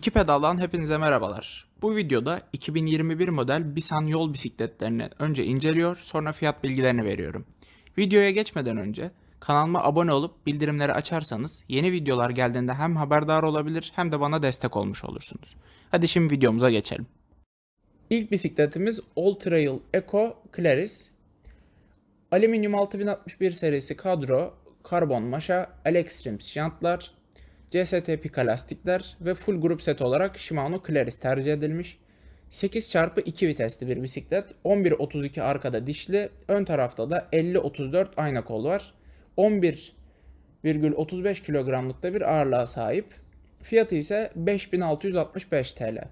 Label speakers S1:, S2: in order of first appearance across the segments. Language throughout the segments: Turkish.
S1: İki pedaldan hepinize merhabalar. Bu videoda 2021 model Bisan yol bisikletlerini önce inceliyor, sonra fiyat bilgilerini veriyorum. Videoya geçmeden önce kanalıma abone olup bildirimleri açarsanız yeni videolar geldiğinde hem haberdar olabilir hem de bana destek olmuş olursunuz. Hadi şimdi videomuza geçelim. İlk bisikletimiz All Trail Eco Claris. Alüminyum 6061 serisi kadro, karbon maşa, Alextremes jantlar, CST Pika lastikler ve full grup set olarak Shimano Claris tercih edilmiş. 8x2 vitesli bir bisiklet. 11.32 arkada dişli, ön tarafta da 50-34 ayna kol var. 11,35 kilogramlıkta bir ağırlığa sahip. Fiyatı ise 5665 TL.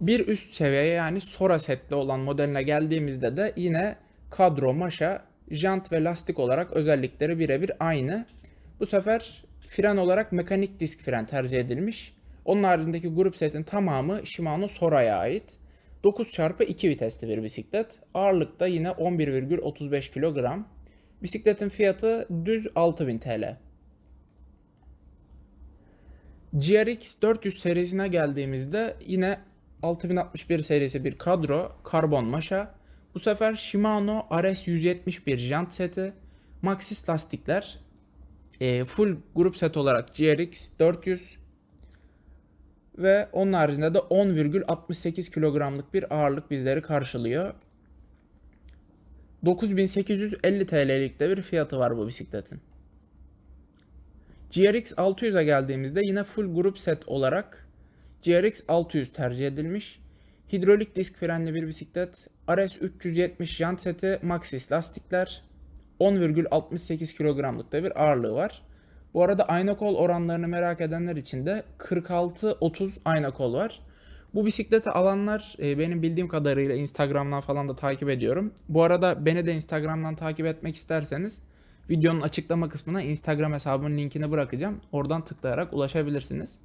S1: Bir üst seviye yani Sora setli olan modeline geldiğimizde de yine kadro, maşa, jant ve lastik olarak özellikleri birebir aynı. Bu sefer fren olarak mekanik disk fren tercih edilmiş. Onun haricindeki grup setin tamamı Shimano Sora'ya ait. 9x2 vitesli bir bisiklet. Ağırlıkta yine 11,35 kilogram. Bisikletin fiyatı düz 6000 TL. GRX 400 serisine geldiğimizde yine 6061 serisi bir kadro, karbon maşa. Bu sefer Shimano RS 171 jant seti, Maxxis lastikler, e, full grup set olarak GRX 400 ve onun haricinde de 10,68 kilogramlık bir ağırlık bizleri karşılıyor. 9850 TL'lik de bir fiyatı var bu bisikletin. GRX 600'e geldiğimizde yine full grup set olarak GRX 600 tercih edilmiş. Hidrolik disk frenli bir bisiklet. RS 370 jant seti, Maxxis lastikler. 10,68 kilogramlık da bir ağırlığı var. Bu arada ayna kol oranlarını merak edenler için de 46-30 ayna kol var. Bu bisikleti alanlar e, benim bildiğim kadarıyla Instagram'dan falan da takip ediyorum. Bu arada beni de Instagram'dan takip etmek isterseniz videonun açıklama kısmına Instagram hesabımın linkini bırakacağım. Oradan tıklayarak ulaşabilirsiniz.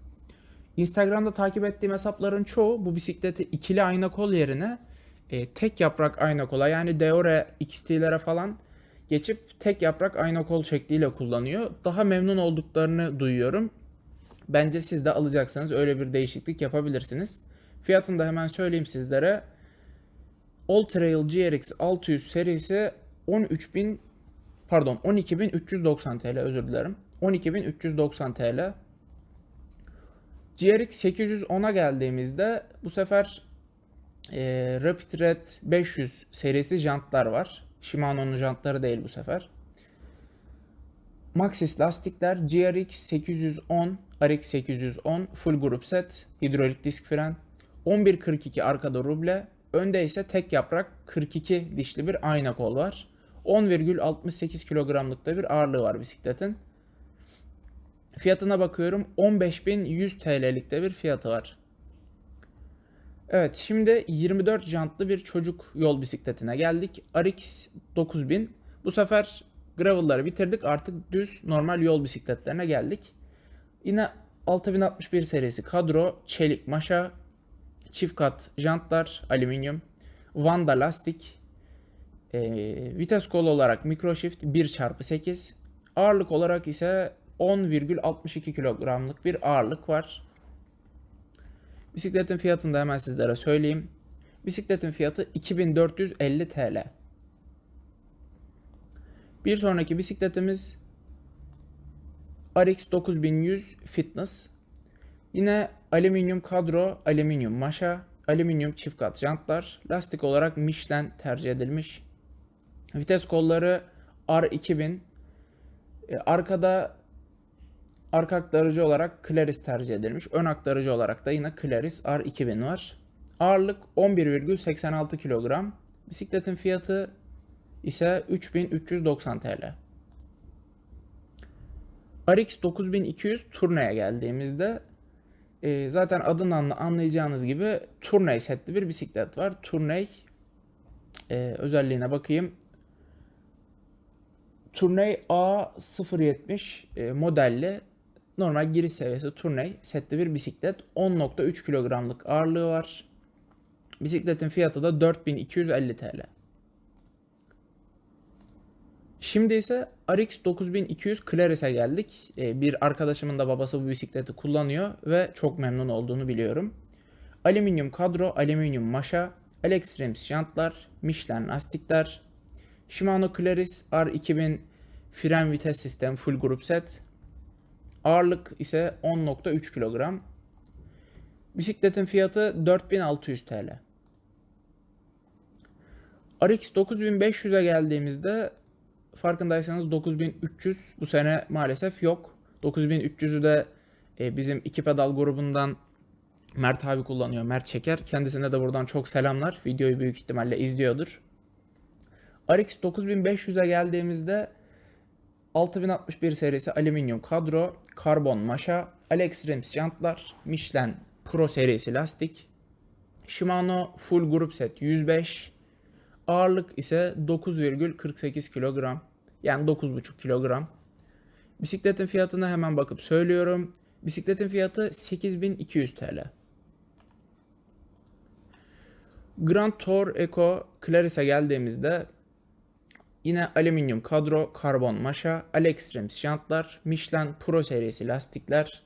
S1: Instagram'da takip ettiğim hesapların çoğu bu bisikleti ikili ayna kol yerine e, tek yaprak ayna kola yani Deore XT'lere falan geçip tek yaprak ayna kol şekliyle kullanıyor. Daha memnun olduklarını duyuyorum. Bence siz de alacaksanız öyle bir değişiklik yapabilirsiniz. Fiyatını da hemen söyleyeyim sizlere. All Trail GRX 600 serisi 13.000 pardon 12.390 TL özür dilerim. 12.390 TL. GRX 810'a geldiğimizde bu sefer e, Rapid Red 500 serisi jantlar var. Shimano'nun jantları değil bu sefer. Maxxis lastikler GRX 810, RX 810 full grup set, hidrolik disk fren, 11.42 arkada ruble, önde ise tek yaprak 42 dişli bir ayna kol var. 10,68 kilogramlıkta bir ağırlığı var bisikletin. Fiyatına bakıyorum 15.100 TL'likte bir fiyatı var. Evet şimdi 24 jantlı bir çocuk yol bisikletine geldik. RX 9000. Bu sefer gravel'ları bitirdik artık düz normal yol bisikletlerine geldik. Yine 6061 serisi kadro, çelik maşa, çift kat jantlar, alüminyum, Vanda lastik, e, vites kolu olarak microshift 1x8, ağırlık olarak ise 10,62 kilogramlık bir ağırlık var. Bisikletin fiyatını da hemen sizlere söyleyeyim. Bisikletin fiyatı 2450 TL. Bir sonraki bisikletimiz RX 9100 Fitness. Yine alüminyum kadro, alüminyum maşa, alüminyum çift kat jantlar, lastik olarak Michelin tercih edilmiş. Vites kolları R2000. Ee, arkada arka aktarıcı olarak Claris tercih edilmiş. Ön aktarıcı olarak da yine Claris R2000 var. Ağırlık 11,86 kilogram. Bisikletin fiyatı ise 3390 TL. RX 9200 turneye geldiğimizde e, zaten adından anlayacağınız gibi turney setli bir bisiklet var. Turney e, özelliğine bakayım. Turney A070 e, modelli normal giriş seviyesi turney setli bir bisiklet. 10.3 kilogramlık ağırlığı var. Bisikletin fiyatı da 4250 TL. Şimdi ise RX 9200 Claris'e geldik. Ee, bir arkadaşımın da babası bu bisikleti kullanıyor ve çok memnun olduğunu biliyorum. Alüminyum kadro, alüminyum maşa, Alex Rims jantlar, Michelin lastikler, Shimano Claris R2000 fren vites sistem full grup set. Ağırlık ise 10.3 kilogram. Bisikletin fiyatı 4600 TL. RX 9500'e geldiğimizde farkındaysanız 9300 bu sene maalesef yok. 9300'ü de e, bizim iki pedal grubundan Mert abi kullanıyor. Mert Çeker. Kendisine de buradan çok selamlar. Videoyu büyük ihtimalle izliyordur. RX 9500'e geldiğimizde 6061 serisi alüminyum kadro, karbon maşa, Alex Rims jantlar, Michelin Pro serisi lastik, Shimano full grup set 105, ağırlık ise 9,48 kilogram. Yani 9,5 kilogram. Bisikletin fiyatına hemen bakıp söylüyorum. Bisikletin fiyatı 8200 TL. Grand Tour Eco Claris'e geldiğimizde yine alüminyum kadro, karbon maşa, Alex Rims jantlar, Michelin Pro serisi lastikler,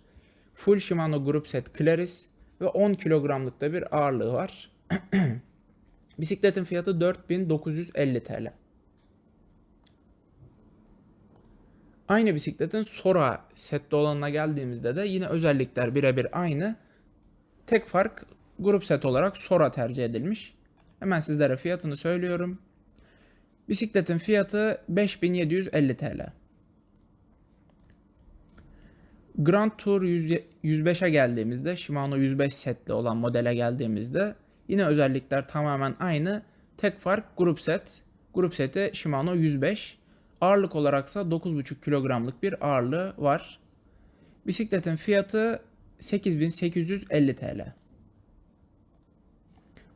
S1: full Shimano grup set Claris ve 10 kilogramlık da bir ağırlığı var. Bisikletin fiyatı 4950 TL. Aynı bisikletin Sora sette olanına geldiğimizde de yine özellikler birebir aynı. Tek fark grup set olarak Sora tercih edilmiş. Hemen sizlere fiyatını söylüyorum. Bisikletin fiyatı 5750 TL. Grand Tour 105'e geldiğimizde Shimano 105 setli olan modele geldiğimizde yine özellikler tamamen aynı. Tek fark grup set. Grup seti Shimano 105. Ağırlık olaraksa 9,5 kilogramlık bir ağırlığı var. Bisikletin fiyatı 8850 TL.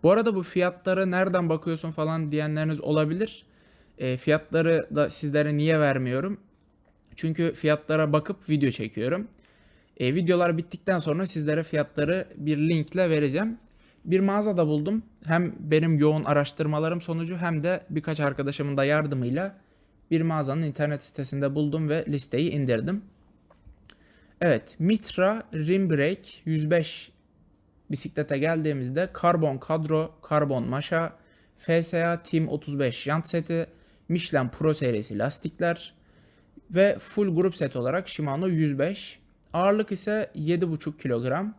S1: Bu arada bu fiyatları nereden bakıyorsun falan diyenleriniz olabilir. E, fiyatları da sizlere niye vermiyorum? Çünkü fiyatlara bakıp video çekiyorum. E, videolar bittikten sonra sizlere fiyatları bir linkle vereceğim. Bir mağazada buldum. Hem benim yoğun araştırmalarım sonucu hem de birkaç arkadaşımın da yardımıyla bir mağazanın internet sitesinde buldum ve listeyi indirdim. Evet, Mitra Rim Brake 105 bisiklete geldiğimizde karbon kadro, karbon maşa, FSA Team 35 jant seti, Michelin Pro serisi lastikler ve full grup set olarak Shimano 105. Ağırlık ise 7,5 kilogram.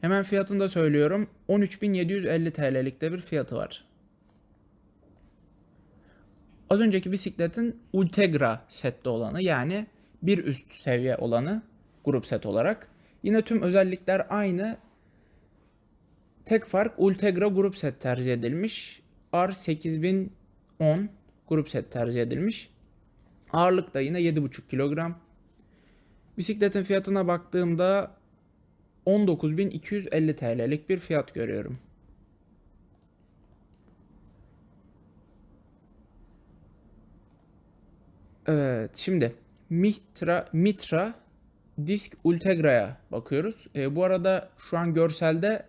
S1: Hemen fiyatını da söylüyorum. 13.750 TL'likte bir fiyatı var. Az önceki bisikletin Ultegra sette olanı yani bir üst seviye olanı grup set olarak. Yine tüm özellikler aynı. Tek fark Ultegra grup set tercih edilmiş. R8010 grup set tercih edilmiş. Ağırlık da yine 7,5 kilogram. Bisikletin fiyatına baktığımda 19.250 TL'lik bir fiyat görüyorum. Evet şimdi Mitra, Mitra Disk Ultegra'ya bakıyoruz. E, bu arada şu an görselde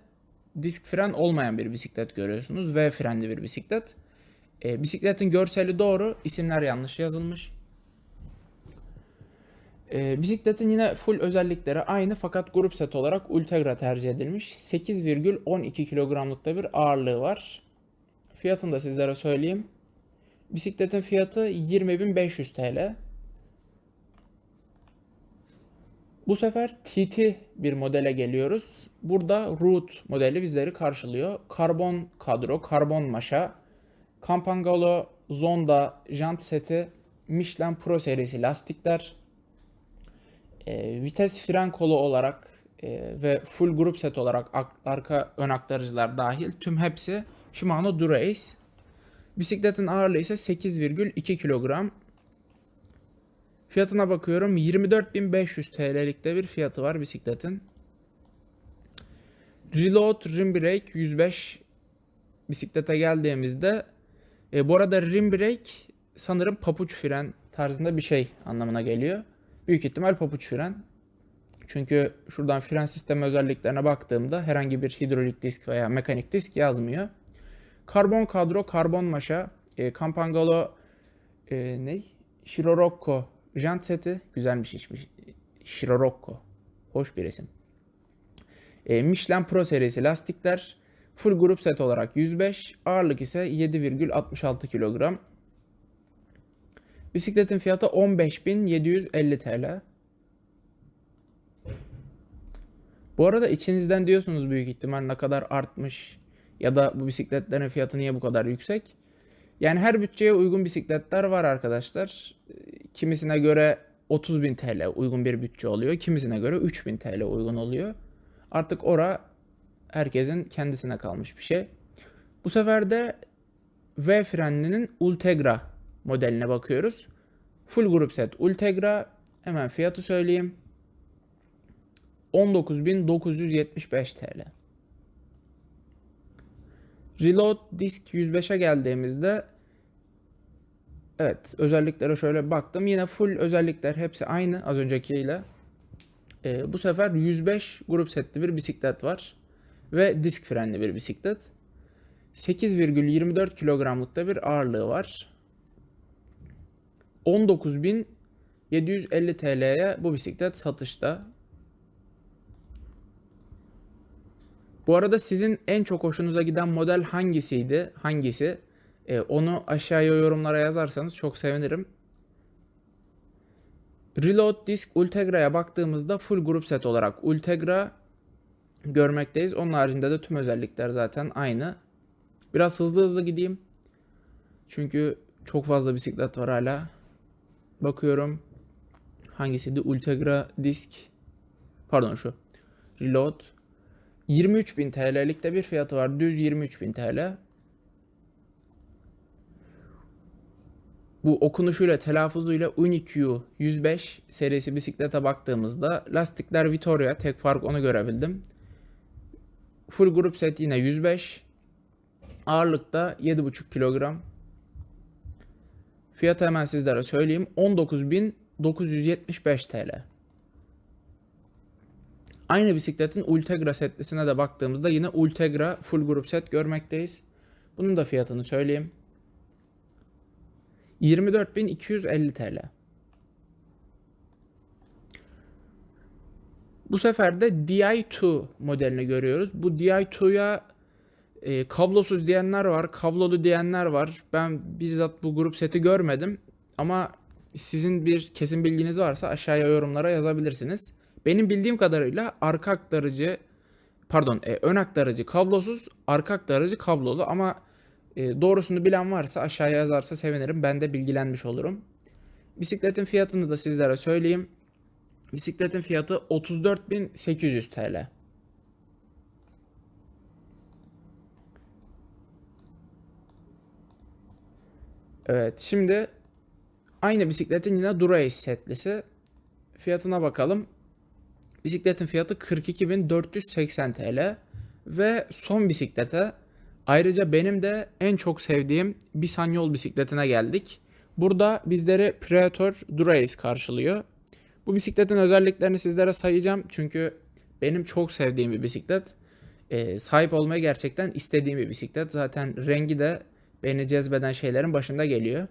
S1: disk fren olmayan bir bisiklet görüyorsunuz. V frenli bir bisiklet. E, bisikletin görseli doğru, isimler yanlış yazılmış. E, bisikletin yine full özellikleri aynı fakat grup set olarak Ultegra tercih edilmiş. 8,12 kilogramlıkta bir ağırlığı var. Fiyatını da sizlere söyleyeyim. Bisikletin fiyatı 20.500 TL. Bu sefer TT bir modele geliyoruz. Burada Root modeli bizleri karşılıyor. Karbon kadro, karbon maşa, Campangolo, Zonda, jant seti, Michelin Pro serisi lastikler, e, vites fren kolu olarak e, ve full grup set olarak arka ön aktarıcılar dahil tüm hepsi Shimano Dura-Ace. Bisikletin ağırlığı ise 8,2 kilogram. Fiyatına bakıyorum 24.500 TL'likte bir fiyatı var bisikletin. Reload Rim Brake 105 bisiklete geldiğimizde e, bu arada Rim Brake sanırım papuç fren tarzında bir şey anlamına geliyor. Büyük ihtimal papuç fren. Çünkü şuradan fren sistemi özelliklerine baktığımda herhangi bir hidrolik disk veya mekanik disk yazmıyor. Karbon kadro, karbon maşa, e, Campangolo Ee, ne? Shirorokko jant seti. Güzelmiş işmiş. Shirorokko. Hoş bir isim. Ee, Michelin Pro serisi lastikler. Full grup set olarak 105. Ağırlık ise 7,66 kilogram. Bisikletin fiyatı 15.750 TL. Bu arada içinizden diyorsunuz büyük ihtimal ne kadar artmış ya da bu bisikletlerin fiyatı niye bu kadar yüksek? Yani her bütçeye uygun bisikletler var arkadaşlar. Kimisine göre 30.000 TL uygun bir bütçe oluyor. Kimisine göre 3.000 TL uygun oluyor. Artık ora herkesin kendisine kalmış bir şey. Bu sefer de V frenlinin Ultegra modeline bakıyoruz. Full grup set Ultegra. Hemen fiyatı söyleyeyim. 19.975 TL. Reload Disk 105'e geldiğimizde evet özelliklere şöyle baktım. Yine full özellikler hepsi aynı az öncekiyle. Ee, bu sefer 105 grup setli bir bisiklet var. Ve disk frenli bir bisiklet. 8,24 kilogramlıkta bir ağırlığı var. 19.750 TL'ye bu bisiklet satışta. Bu arada sizin en çok hoşunuza giden model hangisiydi? Hangisi? Ee, onu aşağıya yorumlara yazarsanız çok sevinirim. Reload Disk Ultegra'ya baktığımızda full grup set olarak Ultegra görmekteyiz. Onun haricinde de tüm özellikler zaten aynı. Biraz hızlı hızlı gideyim. Çünkü çok fazla bisiklet var hala. Bakıyorum. Hangisiydi? Ultegra Disk. Pardon şu. Reload. 23.000 TL'likte bir fiyatı var. Düz 23.000 TL. Bu okunuşuyla telaffuzuyla Uniq 105 serisi bisiklete baktığımızda lastikler Vittoria tek fark onu görebildim. Full grup set yine 105. Ağırlıkta 7,5 kilogram. Fiyatı hemen sizlere söyleyeyim. 19.975 TL. Aynı bisikletin Ultegra setlisine de baktığımızda yine Ultegra full grup set görmekteyiz. Bunun da fiyatını söyleyeyim. 24.250 TL. Bu sefer de Di2 modelini görüyoruz. Bu Di2'ya e, kablosuz diyenler var, kablolu diyenler var. Ben bizzat bu grup seti görmedim. Ama sizin bir kesin bilginiz varsa aşağıya yorumlara yazabilirsiniz. Benim bildiğim kadarıyla arka aktarıcı pardon e, ön aktarıcı kablosuz, arka aktarıcı kablolu ama e, doğrusunu bilen varsa aşağıya yazarsa sevinirim. Ben de bilgilenmiş olurum. Bisikletin fiyatını da sizlere söyleyeyim. Bisikletin fiyatı 34.800 TL. Evet şimdi aynı bisikletin yine Durace setlisi. Fiyatına bakalım. Bisikletin fiyatı 42.480 TL. Ve son bisiklete ayrıca benim de en çok sevdiğim Bisanyol bisikletine geldik. Burada bizleri Predator Durace karşılıyor. Bu bisikletin özelliklerini sizlere sayacağım. Çünkü benim çok sevdiğim bir bisiklet. Ee, sahip olmayı gerçekten istediğim bir bisiklet. Zaten rengi de beni cezbeden şeylerin başında geliyor.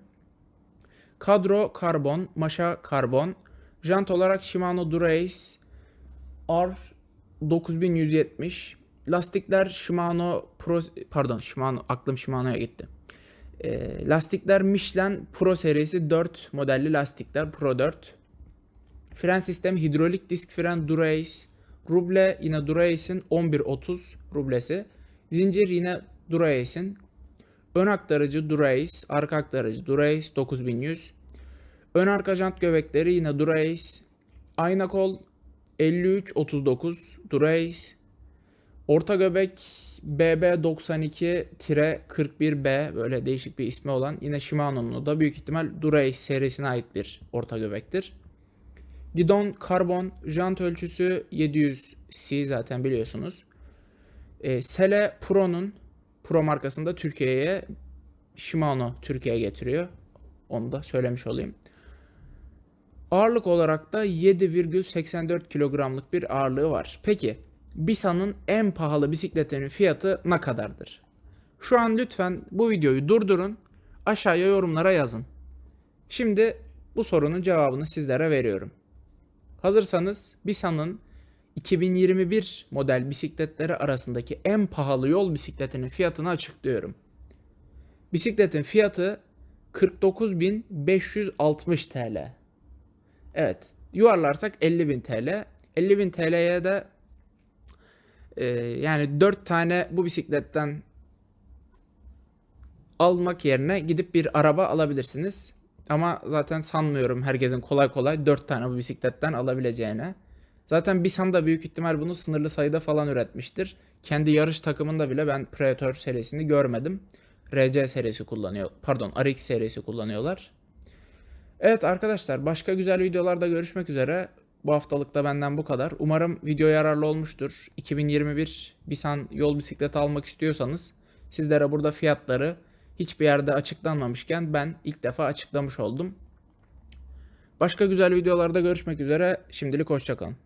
S1: Kadro karbon, maşa karbon. Jant olarak Shimano Durace R 9170. Lastikler Shimano Pro pardon Shimano aklım Shimano'ya gitti. E, lastikler Michelin Pro serisi 4 modelli lastikler Pro 4. Fren sistemi hidrolik disk fren Durace. Ruble yine Durace'in 1130 rublesi. Zincir yine Durace'in. Ön aktarıcı Durace, arka aktarıcı Durace 9100. Ön arka jant göbekleri yine Durace. Ayna kol 5339 Durace. Orta göbek BB92-41B böyle değişik bir ismi olan yine Shimano'nun da büyük ihtimal Durace serisine ait bir orta göbektir. Gidon karbon jant ölçüsü 700C zaten biliyorsunuz. E, Sele Pro'nun Pro markasında Türkiye'ye Shimano Türkiye'ye getiriyor. Onu da söylemiş olayım. Ağırlık olarak da 7,84 kilogramlık bir ağırlığı var. Peki Bisa'nın en pahalı bisikletinin fiyatı ne kadardır? Şu an lütfen bu videoyu durdurun. Aşağıya yorumlara yazın. Şimdi bu sorunun cevabını sizlere veriyorum. Hazırsanız Bisan'ın 2021 model bisikletleri arasındaki en pahalı yol bisikletinin fiyatını açıklıyorum. Bisikletin fiyatı 49.560 TL. Evet, yuvarlarsak 50.000 TL. 50.000 TL'ye de e, yani 4 tane bu bisikletten almak yerine gidip bir araba alabilirsiniz. Ama zaten sanmıyorum herkesin kolay kolay 4 tane bu bisikletten alabileceğine. Zaten Bisan da büyük ihtimal bunu sınırlı sayıda falan üretmiştir. Kendi yarış takımında bile ben Predator serisini görmedim. RC serisi kullanıyor. Pardon, RX serisi kullanıyorlar. Evet arkadaşlar başka güzel videolarda görüşmek üzere. Bu haftalık da benden bu kadar. Umarım video yararlı olmuştur. 2021 Bisan yol bisikleti almak istiyorsanız sizlere burada fiyatları hiçbir yerde açıklanmamışken ben ilk defa açıklamış oldum. Başka güzel videolarda görüşmek üzere. Şimdilik hoşçakalın.